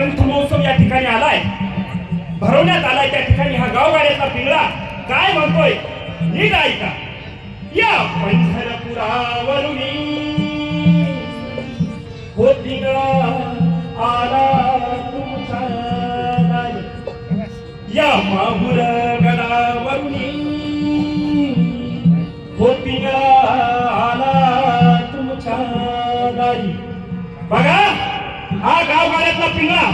ग्रंथ महोत्सव या ठिकाणी आलाय. भरवण्यात आलाय त्या ठिकाणी हा गावगाड्याचा पिंगळा. काय म्हणतोय? नीट ऐका. या पंढरपुरावरुनी हो पिंगळा आला तुमचा या माहुर गडावरुनी हो पिंगळा आला तुमच्या दारी बघा. हा गावगाड्यातला पिंगळा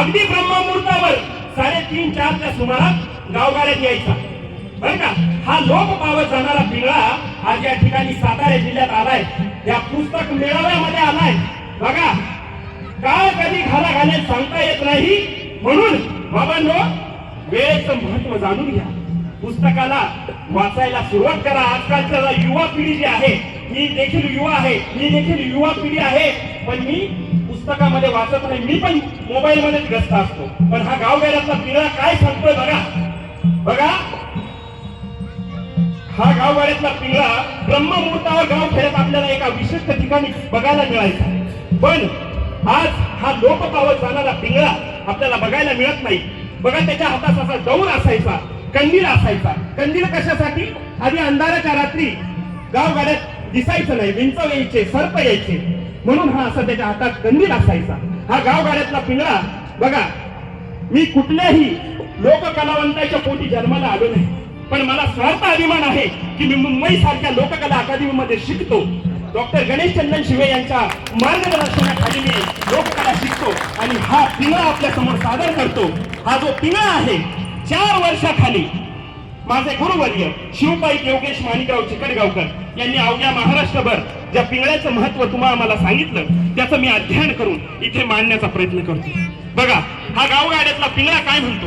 अगदी ब्रह्ममुहूर्तावर साडेतीन चारच्या सुमारात गावगाड्यात यायचा. बरं का? हा लोक पावत जाणारा पिंगळा आज या ठिकाणी सातारा जिल्ह्यात आलाय. या पुस्तक मेळाव्यामध्ये आलाय. बघा काळ कधी घाला घालेल सांगता येत नाही. म्हणून बाबांनो वेळेचं महत्त्व जाणून घ्या. पुस्तकाला वाचायला सुरुवात करा. आजकालच्या युवा पिढी जी आहे मी देखील युवा आहे. मी देखील युवा पिढी आहे. पण मी पुस्तकामध्ये वाचत नाही. मी पण मोबाईल मध्येच व्यस्त असतो. पण हा गावगाड्यातला पिढा काय सांगतोय बघा. बघा. हा गावगाड्यातला पिंगळा ब्रह्ममुहूर्तावर गाव खेळत आपल्याला एका विशिष्ट ठिकाणी बघायला मिळायचा. पण आज हा लोक पावत जाणारा पिंगळा आपल्याला बघायला मिळत नाही. बघा त्याच्या हातात असा दौर असायचा. कंदील असायचा. कंदील कशासाठी? आधी अंधाराच्या रात्री गावगाड्यात दिसायचं नाही. विंच यायचे सर्प यायचे. म्हणून हा असा त्याच्या हातात कंदील असायचा. हा गावगाड्यातला पिंगळा बघा मी कुठल्याही लोक कलावंताच्या पोटी जन्माला आलो नाही. पण मला स्वार्थ अभिमान आहे की मी मुंबई सारख्या लोककला अकादमीमध्ये शिकतो. डॉक्टर गणेश चंदन शिवे यांच्या मार्गदर्शनाखाली मी लोककला शिकतो आणि हा पिंगळा आपल्यासमोर सादर करतो. हा जो पिंगळा आहे चार वर्षाखाली माझे गुरुवर्य शिवपाई योगेश माणिकराव चिकटगावकर यांनी अवघ्या महाराष्ट्रभर ज्या पिंगळ्याचं महत्त्व तुम्हाला आम्हाला सांगितलं त्याचं मी अध्ययन करून इथे मांडण्याचा प्रयत्न करतो. बघा हा गावगाड्यातला पिंगळा काय म्हणतो?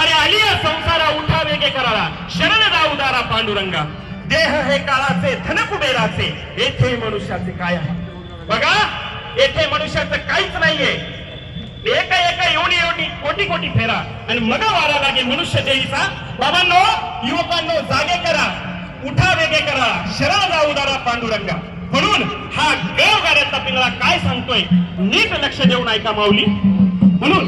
अरे आली या संसारा उठा वेगे कराला शरण जाऊदारा पांडुरंगा. देह हे काळाचे धन कुबेराचे येथे मनुष्याचे काय आहे? बघा येथे मनुष्याचं काहीच नाहीये. एक एक एवढी एवढी कोटी कोटी फेरा. आणि मग वारा लागे मनुष्य देवीचा बाबांनो युवकांनो जागे करा. उठा वेगे करा. शरण जाऊ दारा पांडुरंगा. म्हणून हा गाड्यातला पिंगळा काय सांगतोय? नीट लक्ष देऊन ऐका माऊली. म्हणून